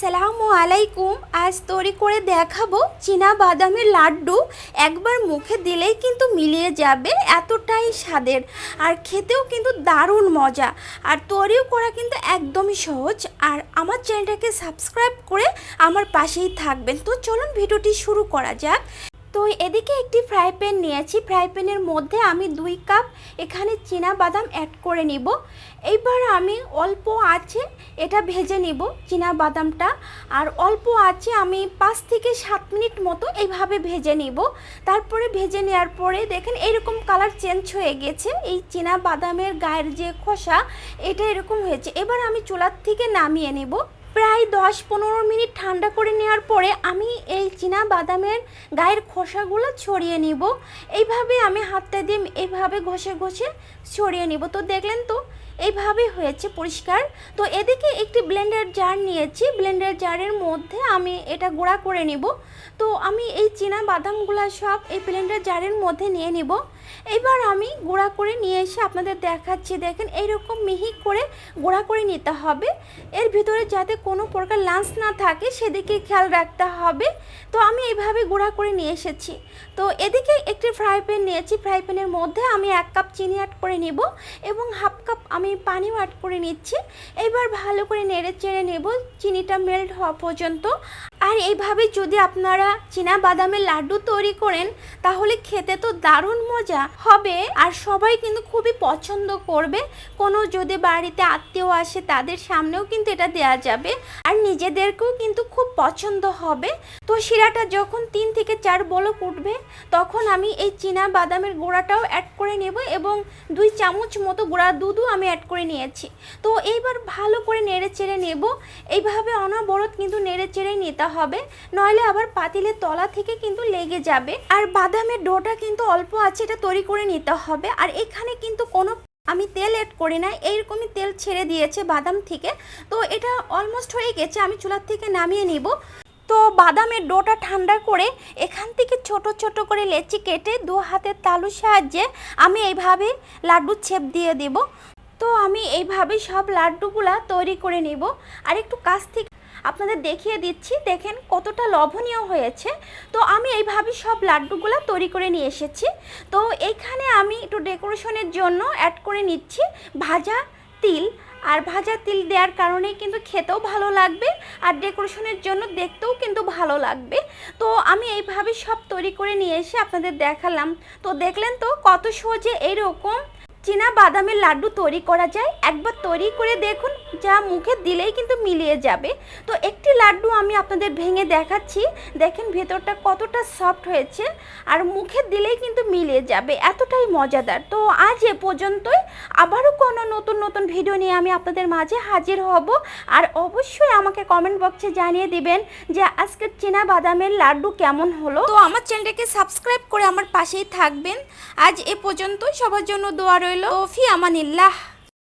আসসালামু আলাইকুম। আজ তৈরি করে দেখাবো চীনা বাদামের লাড্ডু। একবার মুখে দিলেই কিন্তু মিলিয়ে যাবে এতটাই স্বাদের। আর খেতেও কিন্তু দারুণ মজা। আর তৈরিও করা কিন্তু একদমই সহজ। আর আমার চ্যানেলটাকে সাবস্ক্রাইব করে আমার পাশেই থাকবেন। তো চলুন ভিডিওটি শুরু করা যাক। তো এদিকে একটি ফ্রাই প্যান নিয়েছি। ফ্রাই প্যানের মধ্যে আমি দুই কাপ এখানে চীনা বাদাম অ্যাড করে নিব। এইবার আমি অল্প আছে এটা ভেজে নিব চীনা বাদামটা আর অল্প আছে আমি পাঁচ থেকে সাত মিনিট মতো এইভাবে ভেজে নিব। তারপরে ভেজে নেওয়ার পরে দেখেন এরকম কালার চেঞ্জ হয়ে গেছে। এই চীনা বাদামের গায়ের যে খোসা, এটা এরকম হয়েছে। এবার আমি চুলার থেকে নামিয়ে নেব। প্রায় দশ পনেরো মিনিট ঠান্ডা করে নেওয়ার পরে আমি এই চীনা বাদামের গায়ের খোসাগুলো ছড়িয়ে নিব। এইভাবে আমি হাতটা দিয়ে এইভাবে ঘষে ঘষে ছড়িয়ে নিব। তো দেখলেন তো, এইভাবে হয়েছে পরিষ্কার। তো এদিকে একটি ব্লেন্ডার জার নিয়েছি। ব্লেন্ডার জারের মধ্যে আমি এটা গুঁড়া করে নিব। তো আমি এই চীনা বাদামগুলো সব এই ব্লেন্ডার জারের মধ্যে নিয়ে নিব। এবার আমি গুঁড়া করে নিয়ে এসে আপনাদের দেখাচ্ছি, দেখেন এইরকম মিহি করে গুঁড়া করে নিতে হবে। এর ভিতরে যাতে কোনো প্রকার লাঞ্চ না থাকে, সেদিকে খেয়াল রাখতে হবে। তো আমি এইভাবে গুঁড়া করে নিয়ে এসেছি। তো এদিকে একটি ফ্রাই প্যান নিয়েছি। ফ্রাই প্যানের মধ্যে আমি এক কাপ চিনি অ্যাড করে নিব এবং হাফ কাপ আমি পানিও অ্যাড করে নিচ্ছি। এবার ভালো করে নেড়ে চেড়ে নেব। চিনিটা মেল্ট হওয়া পর্যন্ত। আর এইভাবে যদি আপনারা চীনা বাদামের লাড্ডু তৈরি করেন, তাহলে খেতে তো দারুণ মজা হবে। আর সবাই কিন্তু খুবই পছন্দ করবে। কোনো যদি বাড়িতে আত্মীয় আসে, তাদের সামনেও কিন্তু এটা দেওয়া যাবে। আর নিজেদেরকেও কিন্তু খুব পছন্দ হবে। তো শিরাটা যখন তিন থেকে চার বলক উঠবে, তখন আমি এই চীনা বাদামের গুঁড়াটাও অ্যাড করে নেব এবং দুই চামচ মতো গুঁড়া দুধও আমি অ্যাড করে নিয়েছি। তো এইবার ভালো করে নেড়ে চেড়ে নেব। এইভাবে অনবরত কিন্তু নেড়ে চেড়ে নিতে হবে নইলে আবার পাতিলের তলা থেকে কিন্তু লেগে যাবে। আর বাদামের ডোটা কিন্তু অল্প আছে, এটা তৈরি করে নিতে হবে। আর এখানে কিন্তু কোনো আমি তেল অ্যাড করি না এইরকমই তেল ছেড়ে দিয়েছে বাদাম থেকে। তো এটা অলমোস্ট হয়ে গেছে, আমি চুলার থেকে নামিয়ে নিব। তো বাদামের ডোটা ঠান্ডা করে এখান থেকে ছোট ছোট করে লেচি কেটে দু হাতের তালুর সাহায্যে আমি এইভাবে লাড্ডুর ছেপ দিয়ে দেব। তো আমি এইভাবে সব লাড্ডুগুলা তৈরি করে নিব। আর একটু কাছ থেকে আপনাদের দেখিয়ে দিচ্ছি, দেখেন কতটা লবণীয় হয়েছে। তো আমি এইভাবে সব লাড্ডুগুলো তৈরি করে নিয়ে এসেছি। তো এইখানে আমি একটু ডেকোরেশনের জন্য অ্যাড করে নিচ্ছি ভাজা তিল। আর ভাজা তিল দেওয়ার কারণে কিন্তু খেতেও ভালো লাগবে আর ডেকোরেশনের জন্য দেখতেও কিন্তু ভালো লাগবে। তো আমি এইভাবে সব তৈরি করে নিয়ে এসে আপনাদের দেখালাম। তো দেখলেন তো কত সহজে এইরকম চীনা বাদামের লাড্ডু তৈরি করা যায়। একবার তৈরি করে দেখুন, যা মুখে দিলেই কিন্তু মিলিয়ে যাবে। তো একটি লাড্ডু আমি আপনাদের ভেঙে দেখাচ্ছি। দেখেন ভেতরটা কতটা সফট হয়েছে আর মুখে দিলেই কিন্তু মিলিয়ে যাবে। এতটাই মজাদার। তো আজ এ পর্যন্তই। আবারও কোনো নতুন নতুন ভিডিও নিয়ে আমি আপনাদের মাঝে হাজির হব। আর অবশ্যই আমাকে কমেন্ট বক্সে জানিয়ে দিবেন যে আজকের চীনা বাদামের লাড্ডু কেমন হলো। তো আমার চ্যানেলটাকে সাবস্ক্রাইব করে আমার পাশেই থাকবেন। আজ এ পর্যন্তই। সবার জন্য দোয়া রইল? ফি আমানিল্লাহ।